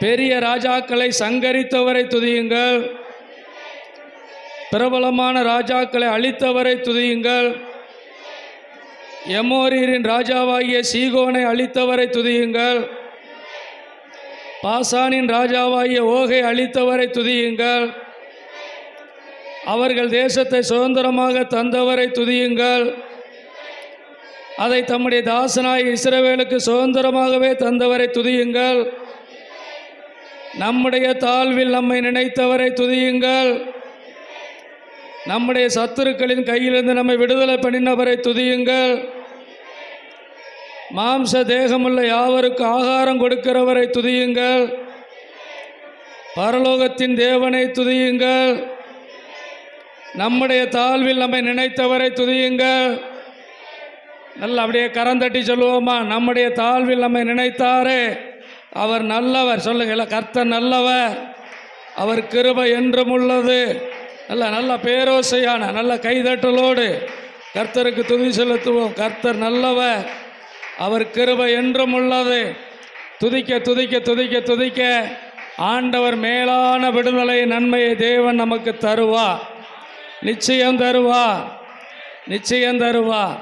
பெரிய ராஜாக்களை சங்கரித்தவரை துதியுங்கள். பிரபலமான ராஜாக்களை அழித்தவரை துதியுங்கள். எமோரியரின் ராஜாவாகிய சீகோனை அழித்தவரை துதியுங்கள். பாசானின் ராஜாவாகிய ஓகை அழித்தவரை துதியுங்கள். அவர்கள் தேசத்தை சுதந்திரமாக தந்தவரை துதியுங்கள். அதை தம்முடைய தாசனாய் இஸ்ரவேலுக்கு சுதந்திரமாகவே தந்தவரை துதியுங்கள். நம்முடைய தாழ்வில் நம்மை நினைத்தவரை துதியுங்கள். நம்முடைய சத்துருக்களின் கையிலிருந்து நம்மை விடுதலை பண்ணினவரை துதியுங்கள். மாம்ச தேகமுள்ள யாவருக்கு ஆகாரம் கொடுக்கிறவரை துதியுங்கள். பரலோகத்தின் தேவனை துதியுங்கள். நம்முடைய தாழ்வில் நம்மை நினைத்தவரை துதியுங்கள். நல்ல அப்படியே கரந்தட்டி சொல்லுவோமா? நம்முடைய தாழ்வில் நம்மை நினைத்தாரே. அவர் நல்லவர் சொல்லுங்கள கர்த்தர் நல்லவர். அவர் கிருபை என்றும் உள்ளது. நல்ல நல்ல பேரோசையான நல்ல கைதட்டலோடு கர்த்தருக்கு துதி செலுத்துவோம். கர்த்தர் நல்லவர். அவர் கிருபை என்றும் உள்ளது. துதிக்க துதிக்க துதிக்க துதிக்க ஆண்டவர் மேலான விடுதலை நன்மையை தேவன் நமக்கு தருவா. நிச்சயம் தருவா. நிச்சயம் தருவா.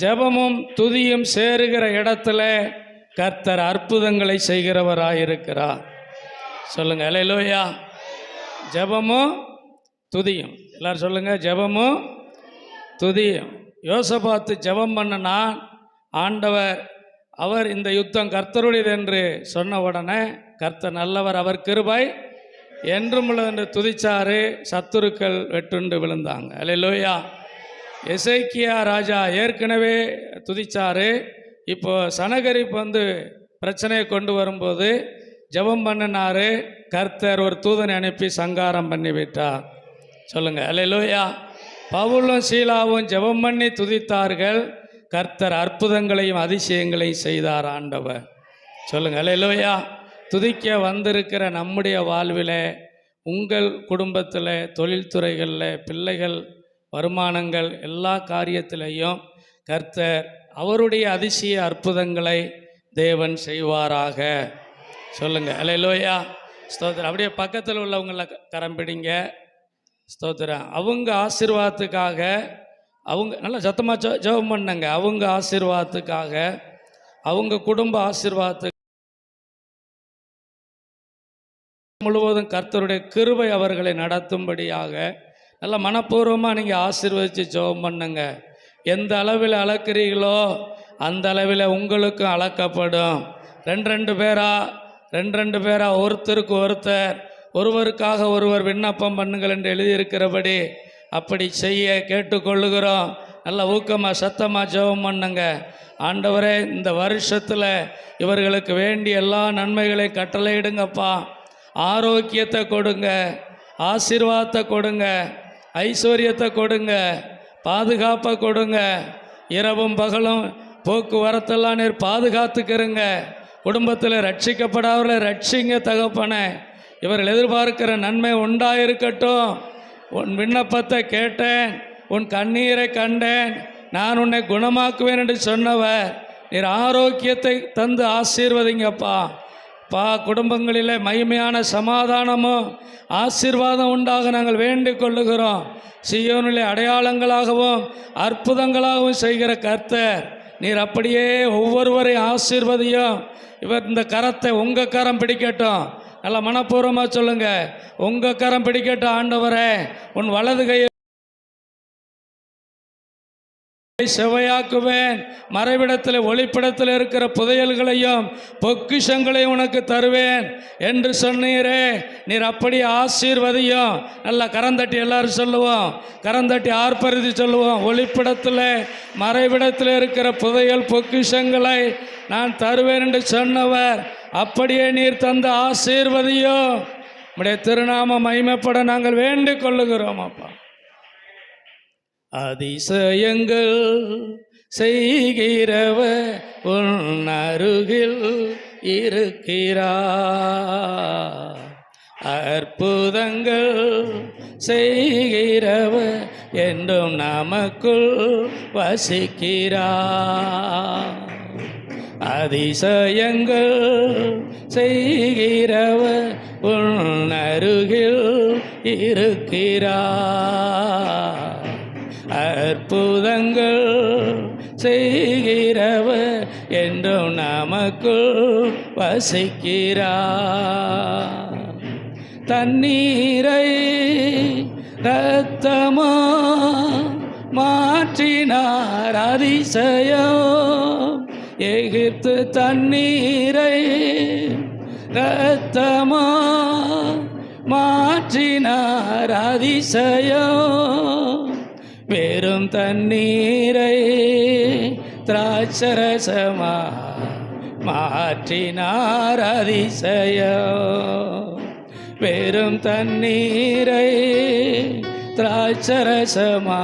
ஜெபமும் துதியும் சேருகிற இடத்துல கர்த்தர் அற்புதங்களை செய்கிறவராயிருக்கிறார். சொல்லுங்க அலையிலோயா ஜெபமும் துதியும். எல்லாரும் சொல்லுங்க ஜெபமும் துதியும். யோசபாத்து ஜெபம் பண்ணனா ஆண்டவர் அவர் இந்த யுத்தம் கர்த்தருடையது என்று சொன்ன உடனே கர்த்தர் நல்லவர் அவர் கிருபாய் என்றும் உள்ளது என்று துதிச்சாரு. சத்துருக்கள் வெட்டுண்டு விழுந்தாங்க. அலையிலோயா எசைக்கியா ராஜா ஏற்கனவே துதிச்சாரு. இப்போ சனகரிப்பு வந்து பிரச்சனையை கொண்டு வரும்போது ஜெபம் பண்ணினாரு கர்த்தர் ஒரு தூதனை அனுப்பி சங்காரம் பண்ணி விட்டார் சொல்லுங்க லோயா பவுலும் சீலாவும் ஜெபம் பண்ணி துதித்தார்கள். கர்த்தர் அற்புதங்களையும் அதிசயங்களையும் செய்தார் ஆண்டவர். சொல்லுங்க லோயா துதிக்க வந்திருக்கிற நம்முடைய வாழ்வில் உங்கள் குடும்பத்தில் தொழில்துறைகளில் பிள்ளைகள் வருமானங்கள் எல்லா காரியத்திலையும் கர்த்தர் அவருடைய அதிசய அற்புதங்களை தேவன் செய்வாராக. சொல்லுங்க. லோயா ஸ்தோத்திரம். அப்படியே பக்கத்தில் உள்ளவங்கள க- கரம் பிடிங்க ஸ்தோத்திரம். அவங்க ஆசீர்வாதத்துக்காக அவங்க நல்லா சத்தமாக ஜெபம் பண்ணுங்க. அவங்க ஆசீர்வாதத்துக்காக அவங்க குடும்ப ஆசீர்வாதத்துக்கு முழுவதும் கர்த்தருடைய கிருவை அவர்களை நடத்தும்படியாக நல்ல மனப்பூர்வமாக நீங்கள் ஆசீர்வதித்து ஜெபம் பண்ணுங்க. எந்த அளவில் அளக்கிறீங்களோ அந்த அளவில் உங்களுக்கும் அளக்கப்படும். ரெண்டு ரெண்டு பேரா? ரெண்டு ரெண்டு பேரா? ஒருத்தருக்கு ஒருத்தர் ஒருவருக்காக ஒருவர் விண்ணப்பம் பண்ணுங்கள் என்று எழுதியிருக்கிறபடி அப்படி செய்ய கேட்டுக்கொள்ளுகிறோம். நல்ல ஊக்கமாக சத்தமாக ஜெபம் பண்ணுங்க. ஆண்டவரே இந்த வருஷத்தில் இவர்களுக்கு வேண்டிய எல்லா நன்மைகளையும் கட்டளையிடுங்கப்பா. ஆரோக்கியத்தை கொடுங்க ஆசீர்வாதத்தை கொடுங்க ஐஸ்வர்யத்தை கொடுங்க. பாதுகாப்பாக கொடுங்க. இரவும் பகலும் போக்குவரத்தெல்லாம் நீர் பாதுகாத்துக்கிறங்க குடும்பத்தில் ரட்சிக்கப்படாதவர்களை ரட்சிங்க தகப்பனே. இவர்கள் எதிர்பார்க்கிற நன்மை உண்டாயிருக்கட்டும். உன் விண்ணப்பத்தை கேட்டேன். உன் கண்ணீரை கண்டேன். நான் உன்னை குணமாக்குவேன் என்று சொன்னவர். நீர் ஆரோக்கியத்தை தந்து ஆசீர்வதிங்கப்பா. பா குடும்பங்களில் மகிமையான சமாதானமும் ஆசீர்வாதம் உண்டாக நாங்கள் வேண்டிக் கொள்ளுகிறோம். சியோனிலே அடையாளங்களாகவும் அற்புதங்களாகவும் செய்கிற கர்த்தர். நீர் அப்படியே ஒவ்வொருவரையும் ஆசீர்வதியும். இவர் இந்த கரத்தை உங்கள் கரம் பிடிக்கட்டும். நல்லா மனப்பூர்வமாக சொல்லுங்கள் உங்கள் கரம் பிடிக்கட்டும் ஆண்டவரே. உன் வலது கையை செவையாக்குவேன். மறைவிடத்தில் ஒளிப்பிடத்தில் இருக்கிற புதையல்களையும் பொக்கிஷங்களையும் உனக்கு தருவேன் என்று சொன்னீரே. நீர் அப்படி ஆசீர்வதியும். நல்லா கரந்தட்டி எல்லாரும் சொல்லுவோம். கரந்தட்டி ஆர்ப்பரித்து சொல்லுவோம். ஒளிப்பிடத்தில் மறைவிடத்தில் இருக்கிற புதையல் பொக்கிஷங்களை நான் தருவேன் என்று சொன்னவர். அப்படியே நீர் தந்த ஆசீர்வதியும். உடைய திருநாம மகிமைப்பட நாங்கள் வேண்டிக் கொள்ளுகிறோம் அப்பா. அதிசயங்கள் செய்கிறவ உன் அருகில் இருக்கிறா அற்புதங்கள் செய்கிறவ என்றும் நமக்குள் வசிக்கிறா அதிசயங்கள் செய்கிறவ உன் அருகில் இருக்கிறா அற்புதங்கள் செய்கிறவர் என்றும் நமக்குள் வசிக்கிறார். தண்ணீரை ரத்தமா மாற்றினார் அதிசயோ எகிப்து தண்ணீரை ரத்தமா மாற்றினார் அதிசயம். பெரும் தண்ணீரை திராட்சரசமா மாற்றினார் அதிசயோ பெரும் தண்ணீரை திராட்சரசமா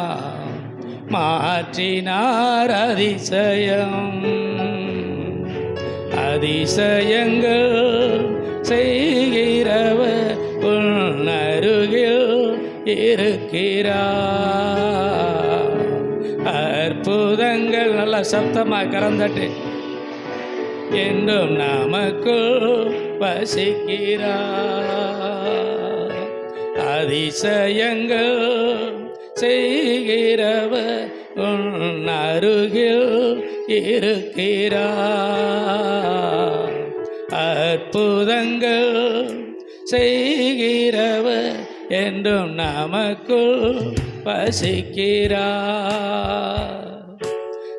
மாற்றினார் அதிசயம். அதிசயங்கள் செய்கிறவர் உன் இருக்கிறா. அற்புதங்கள் நல்ல சப்தமாக கறந்தட்டு என்றும் நமக்குள் வசிக்கிறா. அதிசயங்கள் செய்கிறவ உன் அருகில் இருக்கிறா. அற்புதங்கள் செய்கிறவர் என்றும் நமக்குள் பசிக்கிறா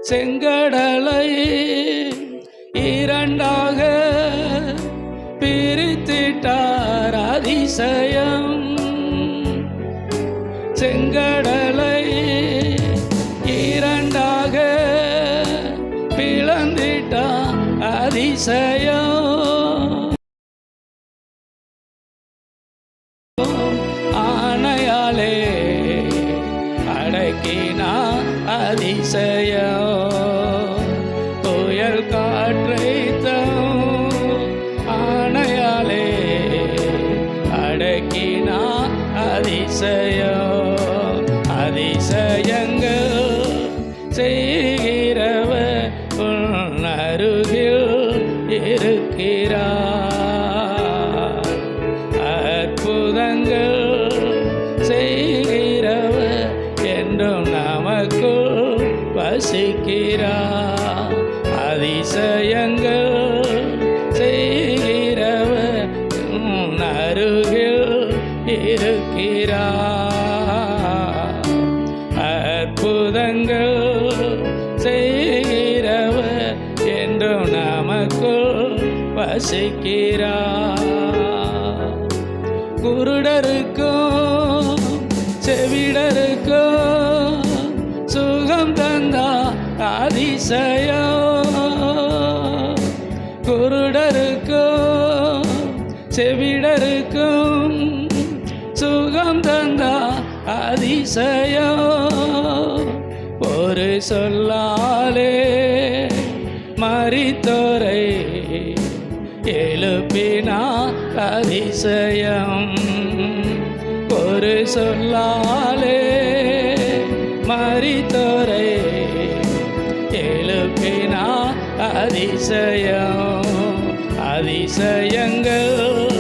செங்கடலை இரண்டாக பிரித்திட்டார் அதிசயம். செங்கடலை இரண்டாக பிளந்திட்டார் அதிசயம். அதிசயம் இருக்கிறார் அற்புதங்கள் செய்கிறவர் என்றும் நமக்குள் வசிக்கிறார் குருடருக்கும் செவிடருக்கும் சுகம் தந்தா அதிசயம். குருடருக்கும் செவிடருக்கும் சுகம் தந்தா அதிசயோ ஒரு சொல்லாலே மறித்தோரை எழுப்பினா அதிசயம். ஒரு சொல்லாலே மறித்தோரை எழுப்பினா அதிசயம். அதிசயங்கள்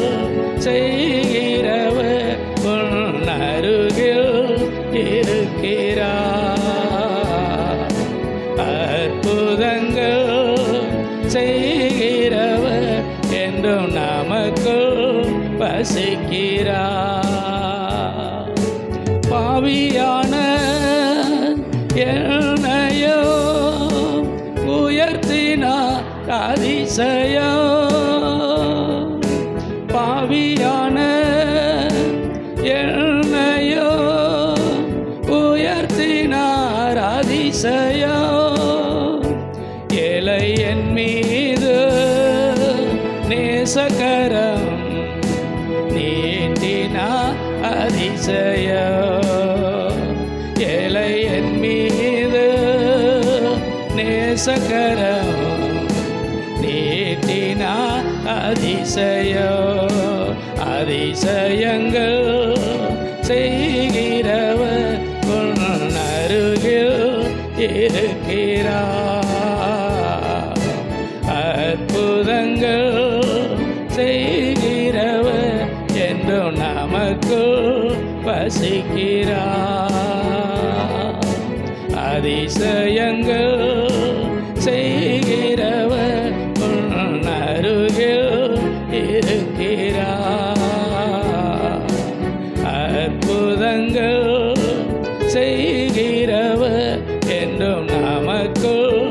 அற்புதங்கள் செய்கிறவர் என்றும் நமக்குள்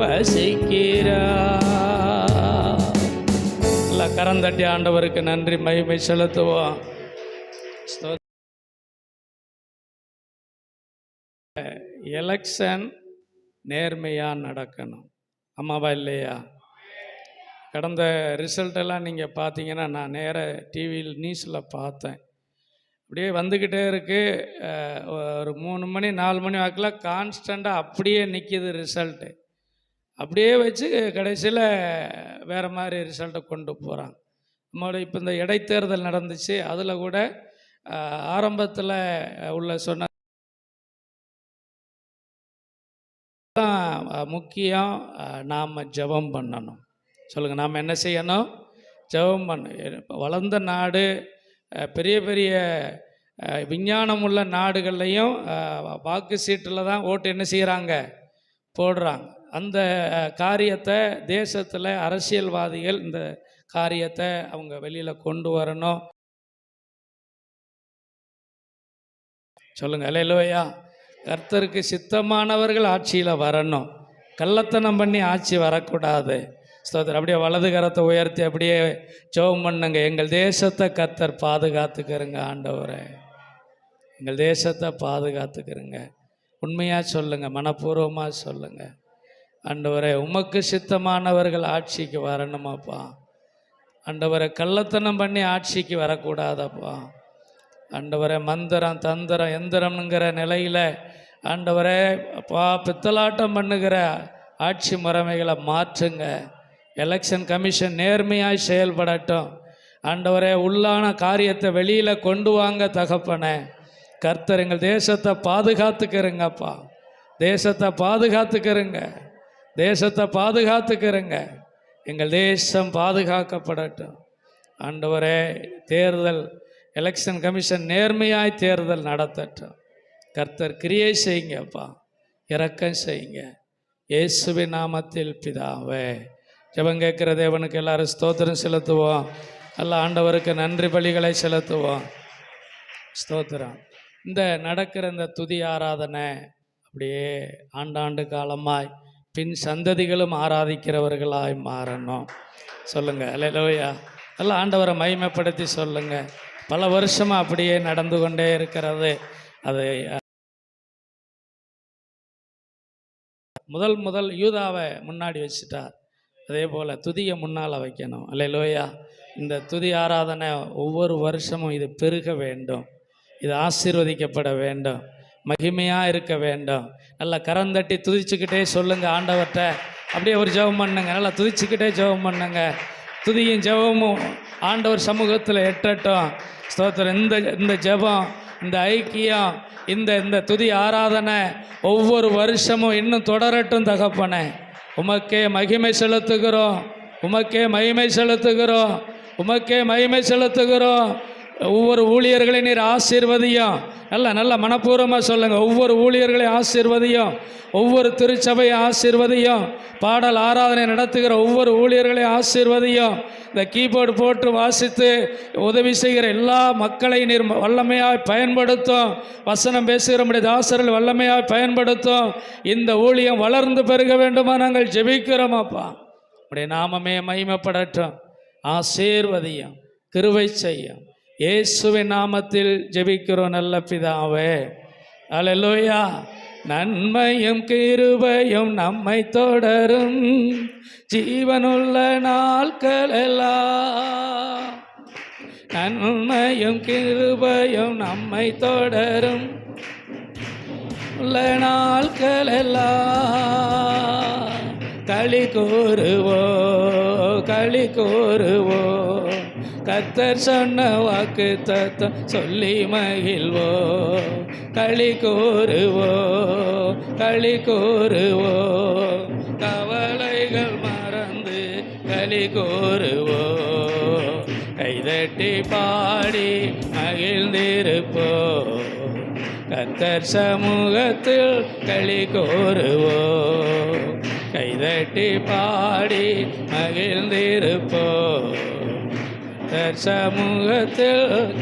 வசிக்கிறார். கரந்தட்டி ஆண்டவருக்கு நன்றி மகிமை செலுத்துவோம். எலெக்ஷன் நேர்மையாக நடக்கணும். ஆமாவா இல்லையா? கடந்த ரிசல்ட்டெல்லாம் நீங்கள் பார்த்தீங்கன்னா நான் நேர டிவியில் நியூஸில் பார்த்தேன். அப்படியே வந்துக்கிட்டே இருக்குது ஒரு மூணு மணி நாலு மணி வாக்கில் கான்ஸ்டண்ட்டாக அப்படியே நிற்கிது ரிசல்ட்டு அப்படியே வச்சு கடைசியில் வேறு மாதிரி ரிசல்ட்டை கொண்டு போகிறாங்க நம்மளோட இப்போ இந்த இடைத்தேர்தல் நடந்துச்சு. அதில் கூட ஆரம்பத்தில் உள்ள சொன்ன முக்கியம். நாம் ஜெபம் பண்ணணும். சொல்லுங்கள் நாம் என்ன செய்யணும்? ஜெபம் பண்ண வளர்ந்த நாடு பெரிய பெரிய விஞ்ஞானம் உள்ள நாடுகள்லையும் வாக்கு சீட்டில் தான் ஓட்டு என்ன செய்கிறாங்க போடுறாங்க. அந்த காரியத்தை தேசத்தில் அரசியல்வாதிகள் இந்த காரியத்தை அவங்க வெளியில் கொண்டு வரணும். சொல்லுங்கள் அல்லையா கர்த்தருக்கு சித்தமானவர்கள் ஆட்சியில் வரணும். கள்ளத்தனம் பண்ணி ஆட்சி வரக்கூடாது. ஸ்தோத்திரம். அப்படியே வலது கரத்தை உயர்த்தி அப்படியே ஜெபம் பண்ணுங்க. எங்கள் தேசத்தை கத்தர் பாதுகாத்துக்கிறங்க ஆண்டவரே. எங்கள் தேசத்தை பாதுகாத்துக்கிறங்க. உண்மையாக சொல்லுங்கள் மனப்பூர்வமாக சொல்லுங்கள் ஆண்டவரே உமக்கு சித்தமானவர்கள் ஆட்சிக்கு வரணுமாப்பா. ஆண்டவரை கள்ளத்தனம் பண்ணி ஆட்சிக்கு வரக்கூடாதப்பா. அண்டவரை மந்திரம் தந்திரம் எந்திரம்ங்கிற நிலையில் ஆண்டவரே அப்பா பித்தலாட்டம் பண்ணுகிற ஆட்சி முறைமைகளை மாற்றுங்க. எலெக்ஷன் கமிஷன் நேர்மையாய் செயல்படட்டும். ஆண்டவரே உள்ளான காரியத்தை வெளியில் கொண்டு வாங்க தகப்பனே. கர்த்தர் எங்கள் தேசத்தை பாதுகாத்துக்கிறங்கப்பா தேசத்தை பாதுகாத்துக்கிறங்க தேசத்தை பாதுகாத்துக்கிறங்க எங்கள் தேசம் பாதுகாக்கப்படட்டும். ஆண்டவரே தேர்தல் எலெக்ஷன் கமிஷன் நேர்மையாய் தேர்தல் நடத்தட்டும். கர்த்தர் கிரியை செய்யுங்கப்பா. இறக்கம் செய்யுங்க. இயேசுவின் நாமத்தில் பிதாவே. ஜபம் கேட்குற தேவனுக்கு எல்லாரும் ஸ்தோத்திரம் செலுத்துவோம். அல்ல ஆண்டவருக்கு நன்றி பலிகளை செலுத்துவோம். ஸ்தோத்திரம். இந்த நடக்கிற இந்த துதி ஆராதனை அப்படியே ஆண்டாண்டு காலமாய் பின் சந்ததிகளும் ஆராதிக்கிறவர்களாய் மாறணும். சொல்லுங்கள் அலையிலோயா நல்லா ஆண்டவரை மகிமைப்படுத்தி சொல்லுங்கள் பல வருஷமாக அப்படியே நடந்து கொண்டே இருக்கிறது. அது முதல் முதல் யூதாவை முன்னாடி வச்சுட்டார். அதே போல் துதியை முன்னால் வைக்கணும். அல்லையா இந்த துதி ஆராதனை ஒவ்வொரு வருஷமும் இது பெருக வேண்டும். இது ஆசீர்வதிக்கப்பட வேண்டும். மகிமையாக இருக்க வேண்டும். நல்லா கரந்தட்டி துதிச்சுக்கிட்டே சொல்லுங்க ஆண்டவர்கிட்ட அப்படியே ஒரு ஜெபம் பண்ணுங்க. நல்லா துதிச்சுக்கிட்டே ஜெபம் பண்ணுங்க. துதியும் ஜெபமும் ஆண்டவர் சமூகத்தில் எட்டட்டும். ஸ்தோத்திரம். இந்த இந்த ஜெபம் இந்த ஐக்கியம் இந்த இந்த துதி ஆராதனை ஒவ்வொரு வருஷமும் இன்னும் தொடரட்டும் தகப்பனை. உமக்கே மகிமை செலுத்துகிறோம். உமக்கே மகிமை செலுத்துகிறோம். உமக்கே மகிமை செலுத்துகிறோம். ஒவ்வொரு ஊழியர்களை நீர் ஆசீர்வதியும். நல்ல நல்ல மனப்பூர்வமாக சொல்லுங்க. ஒவ்வொரு ஊழியர்களையும் ஆசீர்வதியும். ஒவ்வொரு திருச்சபையை ஆசீர்வதியும். பாடல் ஆராதனை நடத்துகிற ஒவ்வொரு ஊழியர்களையும் ஆசீர்வதியும். இந்த கீபோர்டு போட்டு வாசித்து உதவி செய்கிற எல்லா மக்களையும் நீர் வல்லமையாய் பயன்படுத்தும். வசனம் பேசுகிற நம்முடைய தாசர்கள் வல்லமையாய் பயன்படுத்தும். இந்த ஊழியம் வளர்ந்து பெருக வேண்டுமா நாங்கள் ஜெபிக்கிறோம் அப்பா. உடைய நாமமே மகிமப்படட்டும். ஆசீர்வதியும் கிருவை செய்யும். இயேசுவின் நாமத்தில் ஜெபிக்கிறோம் நல்ல பிதாவே. அல்லேலூயா நன்மையும் கிருபையும் நம்மை தொடரும். ஜீவனுள்ள நாட்கள் நன்மையும் கிருபையும் நம்மை தொடரும். உள்ள நாட்கள் களி கூறுவோ களி கூறுவோ கத்தர் சொன்ன வாக்கு தத்தம் சொல்லி மகிழ்வோ. களி கூறுவோ களி கூறுவோ. கவலைகள் மறந்து களி கூறுவோ. கைதட்டி பாடி மகிழ்ந்திருப்போ. கத்தர் சமூகத்தில் களி கோருவோ கைதட்டி பாடி மகிழ்ந்திருப்போ. கத்தர் சமூகத்தில்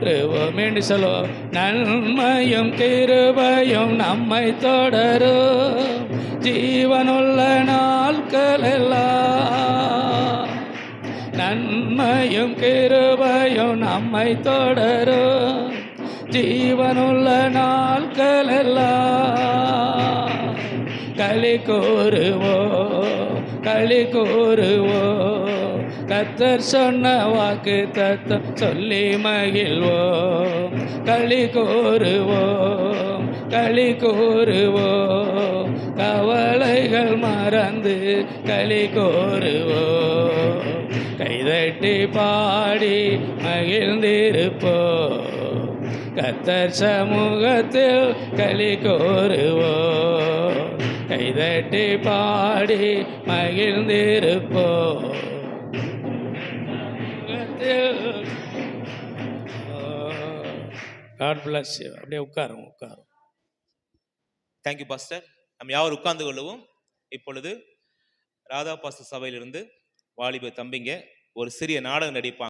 கிருபம் என்று சொல்லுவோம் நன்மையும் கிருபையும் நம்மை தொடரும். ஜீவனுள்ள நாட்கள் எல்லாம் நன்மையும் கிருபையும் நம்மை தொடரும். ஜீவனுள்ள நாட்கள் எல்லாம் களி கூறுவோ களி கூறுவோ கத்தர் சொன்ன வாக்கு தத்தம் சொல்லி மகிழ்வோம். களி கூறுவோ களி கூறுவோ கவலைகள் மறந்து களி கோருவோம் கைதட்டி பாடி மகிழ்ந்திருப்போம். கத்தர் சமூகத்தில் களி கோருவோம் கைதட்டி பாடி மகிழ்ந்திருப்போம். காட் பிளஸ் அப்படியே உட்காரும் உட்காரும் தேங்க்யூ பாஸ்டர் நம்ம யார் உட்கார்ந்து கொள்ளவும் இப்பொழுது ராதா பாஸ்டர் சபையிலிருந்து வாலிப தம்பிங்க ஒரு சிறிய நாடகம் நடிப்பாங்க.